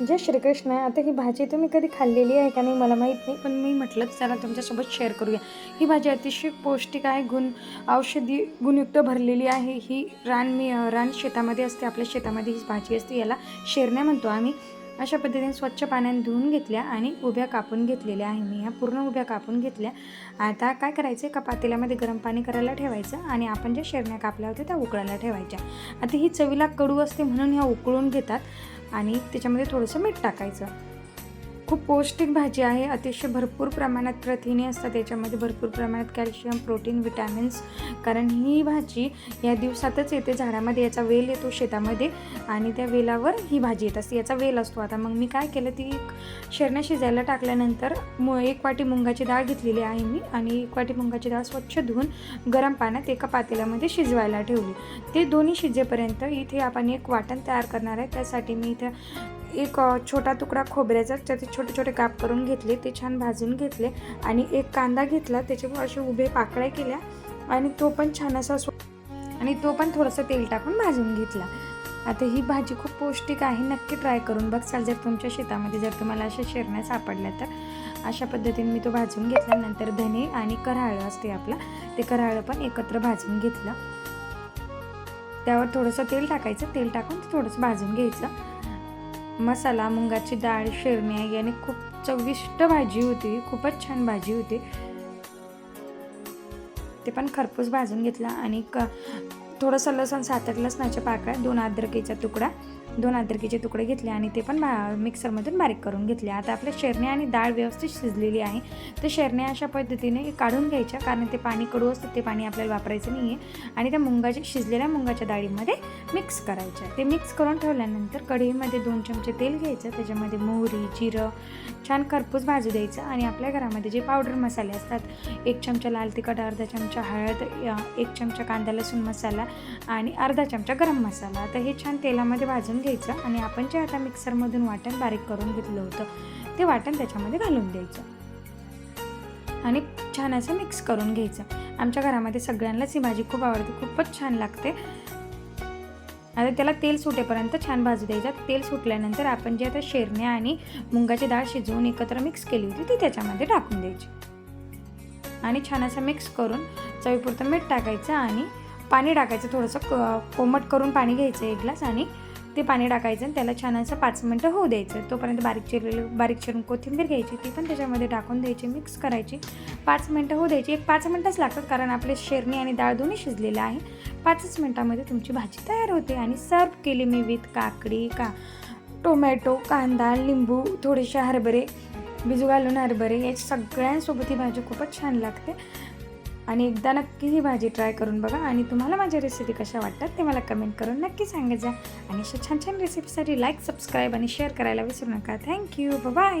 जय श्रीकृष्ण आता ही भाजी तुम्ही कधी खाल्लेली आहे का नाही मला माहीत नाही पण मी म्हटलं चला तुमच्यासोबत शेअर करूया. ही भाजी अतिशय पौष्टिक आहे गुण औषधी गुणयुक्त भरलेली आहे. ही रान मी रान शेतामध्ये असते आपल्या शेतामध्ये ही भाजी असते याला शेरण्या म्हणतो आम्ही. अशा पद्धतीने स्वच्छ पाण्याने धुवून घेतल्या आणि उभ्या कापून घेतलेल्या आहे. मी ह्या पूर्ण उभ्या कापून घेतल्या. आता काय करायचं? का पातेल्यामध्ये गरम पाणी करायला ठेवायचं आणि आपण ज्या शेरण्या कापल्या होत्या त्या उकळायला ठेवायच्या. आता ही चवीला कडू असते म्हणून ह्या उकळून घेतात आणि त्याच्यामध्ये थोडंसं मीठ टाकायचं. खूप पौष्टिक भाजी आहे. अतिशय भरपूर प्रमाणात प्रथिने असतात. त्याच्यामध्ये भरपूर प्रमाणात कॅल्शियम प्रोटीन विटॅमिन्स. कारण ही भाजी या दिवसातच येते झाडामध्ये. याचा वेल येतो शेतामध्ये आणि त्या वेलावर ही भाजी येत असते. याचा वेल असतो. आता मग मी काय केलं? ती शेरण्या शिजायला टाकल्यानंतर मु एक वाटी मुंगाची डाळ घेतलेली आहे मी आणि एक वाटी मुंगाची डाळ स्वच्छ धुवून गरम पाण्यात एका पातेल्यामध्ये शिजवायला ठेवली. ते दोन्ही शिजेपर्यंत इथे आपण एक वाटण तयार करणार आहे. त्यासाठी मी इथं एक छोटा तुकडा खोबऱ्याचा त्याचे छोटे छोटे काप करून घेतले ते छान भाजून घेतले आणि एक कांदा घेतला त्याच्यावर असे उभे पाकळ्या केल्या आणि तो पण छान असा सो आणि तो पण थोडंसं तेल टाकून भाजून घेतला. आता ही भाजी खूप पौष्टिक आहे नक्की ट्राय करून बघसाल जर तुमच्या शेतामध्ये जर तुम्हाला अशा शेरण्या सापडल्या तर अशा पद्धतीने मी तो भाजून घेतल्यानंतर धने आणि कराळं असते आपलं ते कराळं पण एकत्र भाजून घेतलं. त्यावर थोडंसं तेल टाकायचं. तेल टाकून ते थोडंसं भाजून घ्यायचं. मसाला मुंगाची डाळ शिरण्या याने खूप चविष्ट भाजी होती. खूपच छान भाजी होती. ते पण खरपूस भाजून घेतला आणि क थोडंसं लसण सात आठ लसणाच्या पाकळ्या दोन अद्रकीचा तुकडा दोन अद्रकीचे तुकडे घेतले आणि ते पण बा मिक्सरमधून बारीक करून घेतले. आता आपल्या शेरणे आणि डाळ व्यवस्थित शिजलेली आहे. तर शेरण्या अशा पद्धतीने काढून घ्यायच्या कारण ते पाणी कडू असतं ते पाणी आपल्याला वापरायचं नाही आहे आणि त्या मुंगाच्या शिजलेल्या मुंगाच्या डाळीमध्ये मिक्स करायच्या. ते मिक्स करून ठेवल्यानंतर कढईमध्ये दोन चमचे तेल घ्यायचं त्याच्यामध्ये मोहरी जिरं छान खरपूस भाजू द्यायचं आणि आपल्या घरामध्ये जे पावडर मसाले असतात एक चमचा लाल तिखट अर्धा चमचा हळद एक चमचा कांदा लसूण मसाला आणि अर्धा चमचा गरम मसाला. आता हे छान तेलामध्ये भाजून घ्यायचं आणि आपण जे आता मिक्सरमधून वाटण बारीक करून घेतलं होतं ते वाटण त्याच्यामध्ये घालून द्यायचं. आणि छान असं मिक्स करून घ्यायचं. आमच्या घरामध्ये सगळ्यांनाच ही भाजी खूप आवडते खूपच छान लागते. आता त्याला तेल सुटेपर्यंत छान भाजू द्यायचं. तेल सुटल्यानंतर आपण जे आता शेरण्या आणि मुंगाची डाळ शिजवून एकत्र मिक्स केली होती ती त्याच्यामध्ये टाकून द्यायची. आणि छान असं मिक्स करून चवीपुरतं मीठ टाकायचं आणि पाणी टाकायचं. थोडंसं क कोमट करून पाणी घ्यायचं एक ग्लास आणि ते पाणी टाकायचं आणि त्याला छान असं पाच मिनटं होऊ द्यायचं. तोपर्यंत बारीक चिरलेलं बारीक चिरून कोथिंबीर घ्यायची ती पण त्याच्यामध्ये टाकून द्यायची मिक्स करायची. पाच मिनटं होऊ द्यायची. एक पाच मिनटंच लागतात कारण आपले शेरणी आणि डाळ दोन्ही शिजलेलं आहे. पाचच मिनटामध्ये तुमची भाजी तयार होते आणि सर्व केली मी विथ काकडी का टोमॅटो कांदा लिंबू थोडेसे हरभरे बिजू घालून हरभरे या सगळ्यांसोबत ही भाजी खूपच छान लागते. आणि एकदा नक्की ही भाजी ट्राय करून बघा आणि तुम्हाला माझ्या रेसिपी कशा वाटतात ते मला कमेंट करून नक्की सांगत जा. आणि अशा छान छान रेसिपीसाठी लाईक सबस्क्राईब आणि शेअर करायला विसरू नका. Thank you bye